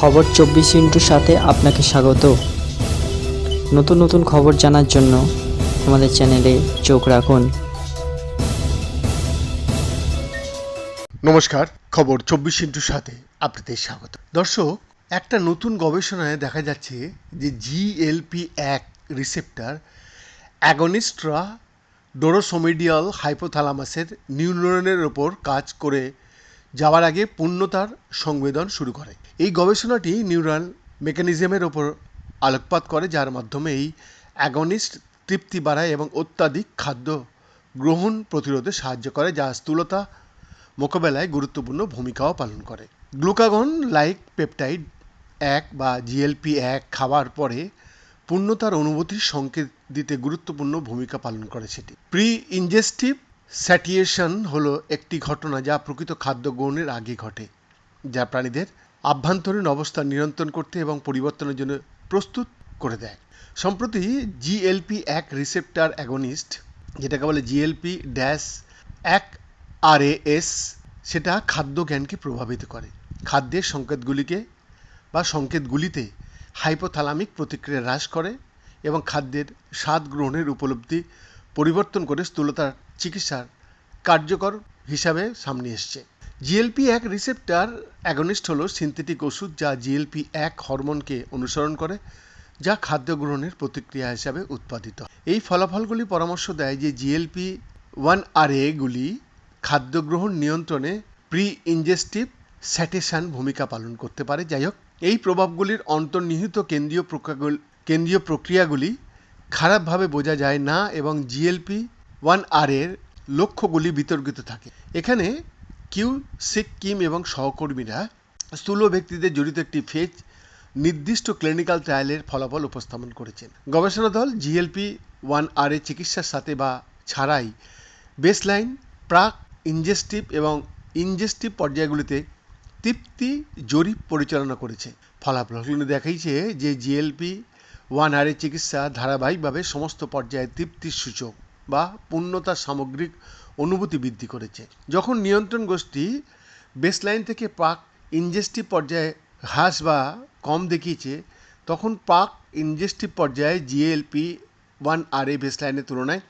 খবর চব্বিশ ইন্টুর সাথে আপনাকে স্বাগত। নতুন নতুন খবর জানার জন্য আমাদের চ্যানেলে চোখ রাখুন। নমস্কার, খবর চব্বিশ ইন্টুর সাথে আপনাদের স্বাগত। দর্শক, একটা নতুন গবেষণায় দেখা যাচ্ছে যে জিএলপি এক রিসেপ্টার অ্যাগনিস্ট্রা ডোরোসোমিডিয়াল হাইপোথ্যালামাসের নিউরনের ওপর কাজ করে যাওয়ার আগে পূর্ণতার সংবেদন শুরু করে। এই গবেষণাটি নিউরাল মেকানিজমের ওপর আলোকপাত করে, যার মাধ্যমে এই অ্যাগনিস্ট তৃপ্তি বাড়ায় এবং অত্যাধিক খাদ্য গ্রহণ প্রতিরোধে সাহায্য করে, যা স্থূলতা মোকাবেলায় গুরুত্বপূর্ণ ভূমিকাও পালন করে। গ্লুকাগন লাইক পেপটাইড এক বা জিএলপি এক খাওয়ার পরে পূর্ণতার অনুভূতির সংকেত দিতে গুরুত্বপূর্ণ ভূমিকা পালন করে সেটি। প্রি ইনজেস্টিভ স্যাটিয়েশন হলো একটি ঘটনা যা প্রকৃত খাদ্য গ্রহণের আগে ঘটে, যা প্রাণীদের আভ্যন্তরীণ অবস্থা নিয়ন্ত্রণ করতে এবং পরিবর্তনের জন্য প্রস্তুত করে দেয়। সম্প্রতি জিএলপি এক রিসেপ্টার অ্যাগনিস্ট যেটাকে বলে জিএলপি ড্যাশ এক আরএএস সেটা খাদ্য জ্ঞানকে প্রভাবিত করে। খাদ্যের সংকেতগুলিকে বা সংকেতগুলিতে হাইপোথ্যালামিক প্রতিক্রিয়া হ্রাস করে এবং খাদ্যের স্বাদ গ্রহণের উপলব্ধি পরিবর্তন করে স্থূলতার চিকিৎসার কার্যকর হিসাবে সামনে এসছে। জিএলপি এক রিসেপ্টার অ্যাগনিস্ট হলো সিনথেটিক ওষুধ যা জিএলপি এক হরমোনকে অনুসরণ করে, যা খাদ্য গ্রহণের প্রতিক্রিয়া হিসাবে উৎপাদিত। এই ফলাফলগুলি পরামর্শ দেয় যে জিএলপি ওয়ান আর এগুলি খাদ্য গ্রহণ নিয়ন্ত্রণে প্রি ইনজেস্টিভ স্যাটেশন ভূমিকা পালন করতে পারে। যাই হোক, এই প্রভাবগুলির অন্তর্নিহিত কেন্দ্রীয় কেন্দ্রীয় প্রক্রিয়াগুলি খারাপভাবে বোঝা যায় না এবং জিএলপি ওয়ান আর এর লক্ষ্যগুলি বিতর্কিত থাকে। এখানে কিউ সিক্কিম এবং সহকর্মীরা স্থূল ব্যক্তিদের জড়িত একটি ফেজ নির্দিষ্ট ক্লিনিক্যাল ট্রায়ালের ফলাফল উপস্থাপন করেছেন। গবেষণা দল জিএলপি ওয়ান আর এর চিকিৎসার সাথে বা ছাড়াই বেসলাইন প্রাক ইনজেস্টিভ এবং ইনজেস্টিভ পর্যায়গুলিতে তৃপ্তি জরিপ পরিচালনা করেছে। ফলাফলগুলি দেখাইছে যে জিএলপি ওয়ান আর চিকিৎসা ধারাবাহিকভাবে সমস্ত পর্যায়ে তৃপ্তির সূচক বা পূর্ণতার সামগ্রিক অনুভূতি বৃদ্ধি করেছে। যখন নিয়ন্ত্রণ গোষ্ঠী বেসলাইন থেকে পাক ইনজেস্টিভ পর্যায়ে হ্রাস বা কম দেখিয়েছে, তখন পাক ইনজেস্টিভ পর্যায়ে জিএলপি ওয়ান আর এ বেসলাইনের তুলনায়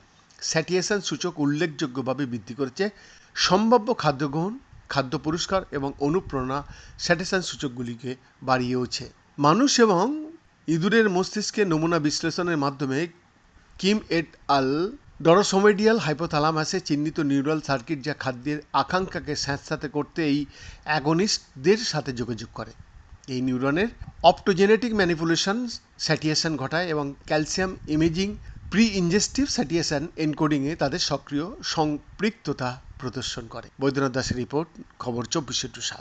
স্যাটিয়েশন সূচক উল্লেখযোগ্যভাবে বৃদ্ধি করেছে। সম্ভাব্য খাদ্য গ্রহণ, খাদ্য পুরস্কার এবং অনুপ্রেরণা স্যাটিয়েশন সূচকগুলিকে বাড়িয়েওছে। মানুষ এবং ইঁদুরের মস্তিষ্কে নমুনা বিশ্লেষণের মাধ্যমে কিম এট আল ডরোসোমেডিয়াল হাইপোথ্যালামাসে চিহ্নিত নিউরাল সার্কিট যা খাদ্যের আকাঙ্ক্ষাকে স্যাঁতস্যাঁতে করতে এই অ্যাগনিস্টদের সাথে যোগাযোগ করে। এই নিউরনের অপটোজেনেটিক ম্যানিপুলেশন, স্যাটিয়েশন ঘটায় এবং calcium imaging pre ingestive satiation এনকোডিংয়ে তাদের সক্রিয়, সম্পৃক্ততা প্রদর্শন করে। বৈদ্যনাথ দাসের রিপোর্ট, খবর চব্বিশে টু সাত।